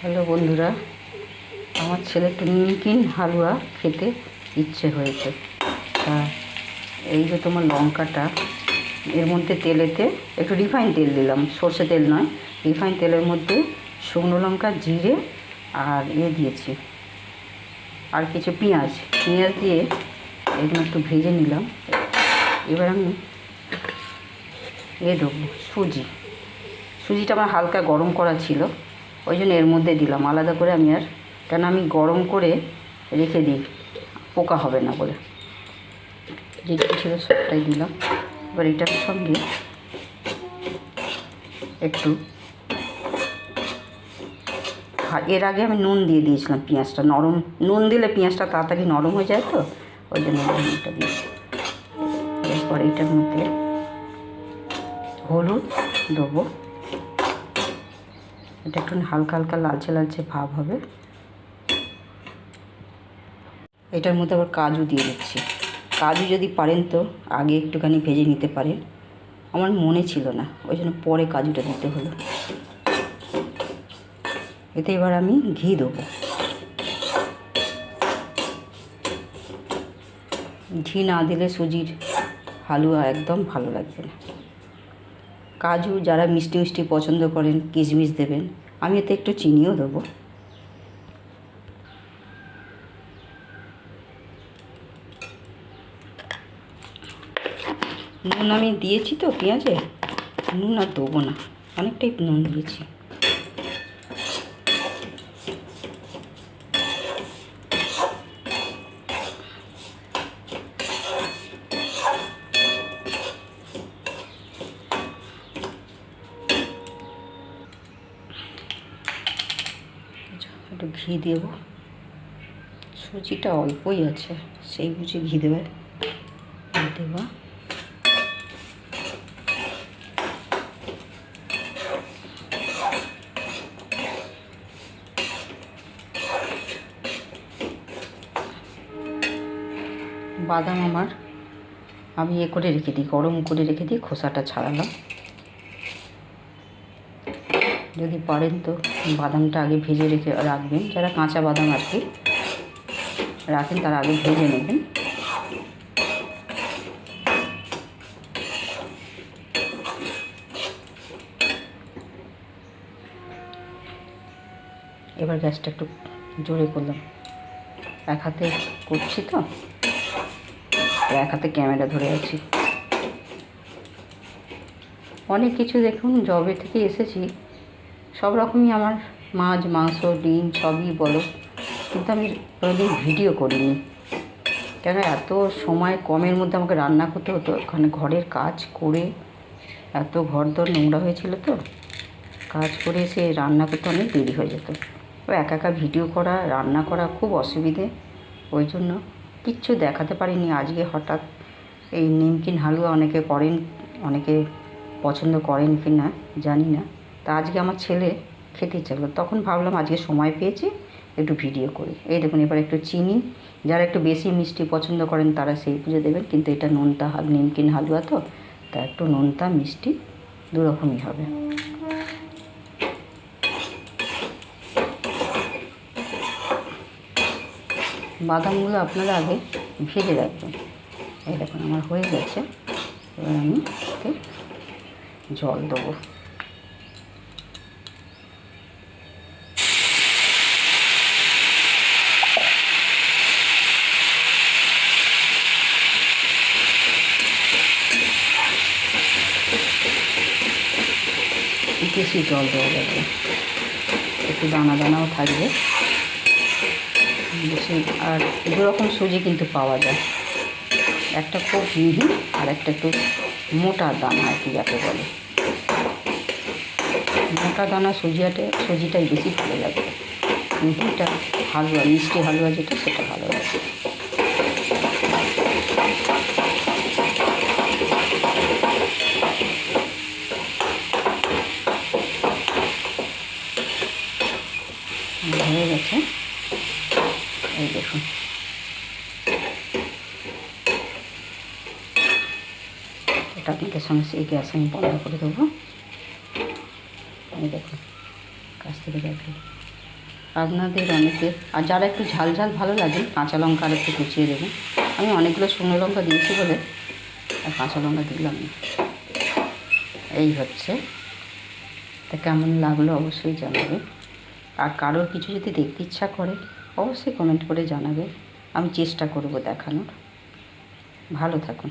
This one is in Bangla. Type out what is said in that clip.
হ্যালো বন্ধুরা, আমার ছেলে একটু নিমকিন হালুয়া খেতে ইচ্ছে হয়েছে। তা এই যে তোমার লঙ্কাটা, এর মধ্যে তেলেতে একটু রিফাইন তেল দিলাম, সর্ষে তেল নয়, রিফাইন তেলের মধ্যে শুকনো লঙ্কা, জিরে আর ইয়ে দিয়েছি। আর কিছু পেঁয়াজ পেঁয়াজ দিয়ে এগুলো একটু ভেজে নিলাম। এবার আমি এ দেবো সুজি। সুজিটা আমার হালকা গরম করা ছিল। ওই জন্য এর মধ্যে দিলাম। আলাদা করে আমি আর কেন আমি গরম করে রেখে দিই। পোকা হবে না বলে। যেটুকু ছিল সবটাই দিলাম। এবার এটার সঙ্গে একটু এর আগে আমি নুন দিয়ে দিয়েছিলাম পেঁয়াজটা। নরম, নুন দিলে পেঁয়াজটা তাড়াতাড়ি নরম হয়ে যায় তো? ওই জন্য নুনটা দিয়েছি এরপর এটার মধ্যে হলুদ দেবো। এটা একটু হালকা হালকা লালচে লালচে ভাব হবে। এটার মধ্যে আবার কাজু দিয়ে দিচ্ছি। কাজু যদি পারেন তো আগে একটুখানি ভেজে নিতে পারেন। আমার মনে ছিল না, ওই জন্য পরে কাজুটা দিতে হলো। এতে এবার আমি ঘি দেবো। ঘি না দিলে সুজির হালুয়া একদম ভালো লাগবে না। কাজু যারা মিষ্টি মিষ্টি পছন্দ করেন, কিশমিশ দেবেন, আমি এতে একটু চিনিও দেবো। নুন আমি দিয়েছি তো পেঁয়াজে, নুন আর দেবো না, অনেকটাই নুন দিয়েছি একটু ঘি দেব। সুজিটা অল্পই আছে, সেই বুঝে ঘি দেবে। দেওয়া বাদাম আমার, আমি এ করে রেখে দিই, গরম করে রেখে দিই, খোসাটা ছাড়ালাম। যদি পারেন তো বাদামটা আগে ভেজে রেখে রাখবেন। যারা কাঁচা বাদাম আর কি রাখেন তারা আগে ভেজে নেবেন। এবার গ্যাসটা একটু জোরে করলাম। এক হাতে করছি তো, এক হাতে ক্যামেরা ধরে আছি। অনেক কিছু দেখুন, জবে থেকে এসেছি। সব রকমই আমার মাছ, মাংস, ডিম সবই বলো। কিন্তু আমি কোনোদিন ভিডিও করিনি। কেন এত সময় কমের মধ্যে আমাকে রান্না করতে হতো? ওখানে ঘরের কাজ করে এত ঘর দর নোংরা হয়েছিল তো। কাজ করে এসে রান্না করতে অনেক দেরি হয়ে যেত। ও একা একা ভিডিও করা, রান্না করা খুব অসুবিধে। ওই জন্য কিচ্ছু দেখাতে পারিনি। আজকে হঠাৎ এই নিমকিন হালুয়া অনেকে করেন, অনেকে পছন্দ করেন কি না জানি না। তা আজকে আমার ছেলে খেতে করল। তখন ভাবলাম আজকে সময় পেয়েছি, একটু ভিডিও করি। এই দেখুন, এবার একটু চিনি। যারা একটু বেশি মিষ্টি পছন্দ করেন, তারা সেই পুজো দেবেন। কিন্তু এটা নোনতা হাল, নিমকিন হালুয়া তো, তা একটু নোনতা, মিষ্টি দু রকমই হবে। বাদামগুলো আপনারা আগে ভেজে রাখবেন। এই দেখুন, আমার হয়ে গেছে। এবার আমি জল দেবো। বেশি জল দেওয়া যাবে। একটু দানা দানাও থাকবে। বেশি আর দু রকম সুজি কিন্তু পাওয়া যায়। একটা খুব মিহি আর একটা একটু মোটা দানা, আর কি যাকে বলে। মোটা দানা সুজিয়াটে সুজিটাই বেশি ভালো লাগে। মিহিটা হালুয়া, মিষ্টি হালুয়া যেটা, সেটা ভালো লাগে। হয়ে গেছে। এই দেখুন। এটা আপনাদের সঙ্গে সেই গ্যাস আমি বন্ধ করে দেবো। এই দেখুন, কাছ থেকে দেখুন। আপনাদের অনেকে, আর যারা একটু ঝাল ঝাল ভালো লাগে, কাঁচা লঙ্কা আর একটু কুচিয়ে দেবেন। আমি অনেকগুলো শুকনো লঙ্কা দিয়েছি বলে, আর কাঁচা লঙ্কা দিলাম না। এই হচ্ছে। তা কেমন লাগল অবশ্যই জানাবে আর কারোর কিছু যদি দেখতে ইচ্ছা করে, অবশ্যই কমেন্ট করে জানাবে। আমি চেষ্টা করব দেখানোর। ভালো থাকুন।